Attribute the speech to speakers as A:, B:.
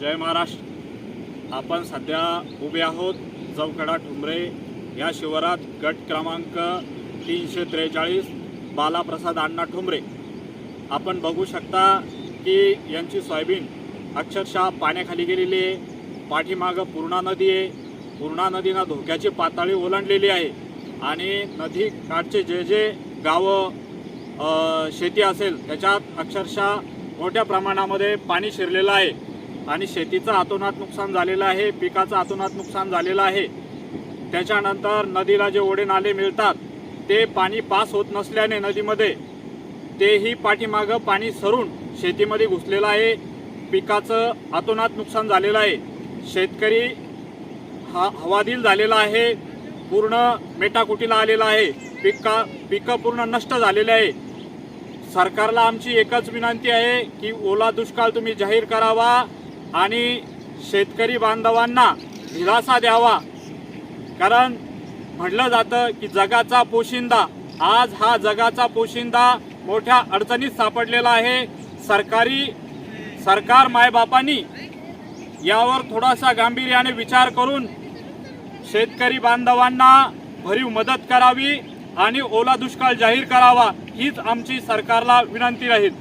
A: जय महाराष्ट्र. आपण सध्या उभे आहोत जवकडा ठुमरे या शिवारात गट क्रमांक तीनशे त्रेचाळीस बालाप्रसाद अण्णा ठुमरे. आपण बघू शकता की यांची सोयाबीन अक्षरशः पाण्याखाली गेलेली आहे. पाठीमागं पूर्णा नदी आहे. पूर्णा नदीनं धोक्याची पातळी ओलांडलेली आहे. आणि नदी काठचे जे जे गावं शेती असेल त्याच्यात अक्षरशः मोठ्या प्रमाणामध्ये पाणी शिरलेलं आहे. आणि शेतीचं आतोनात नुकसान झालेलं आहे पिकाचं आतोनात नुकसान झालेलं आहे. त्याच्यानंतर नदीला जे ओढे नाले मिळतात ते पाणी पास होत नसल्याने नदीमध्ये तेही पाठीमागं पाणी सरून शेतीमध्ये घुसलेलं आहे. पिकाचं आतोनात नुकसान झालेलं आहे. शेतकरी हा हवादिल झालेला आहे. पूर्ण मेटाकुटीला आलेला आहे. पिका पिकं पूर्ण नष्ट झालेले आहे. सरकारला आमची एकच विनंती आहे की ओला दुष्काळ तुम्ही जाहीर करावा. आणि शेतकरी बांधवांना दिलासा द्यावा. कारण म्हटलं जातं की जगाचा पोशिंदा आज हा जगाचा पोशिंदा मोठ्या अडचणीत सापडलेला आहे. सरकारी सरकार मायबापांनी यावर थोडासा गांभीर्याने विचार करून शेतकरी बांधवांना भरीव मदत करावी आणि ओला दुष्काळ जाहीर करावा हीच आमची सरकारला विनंती राहील.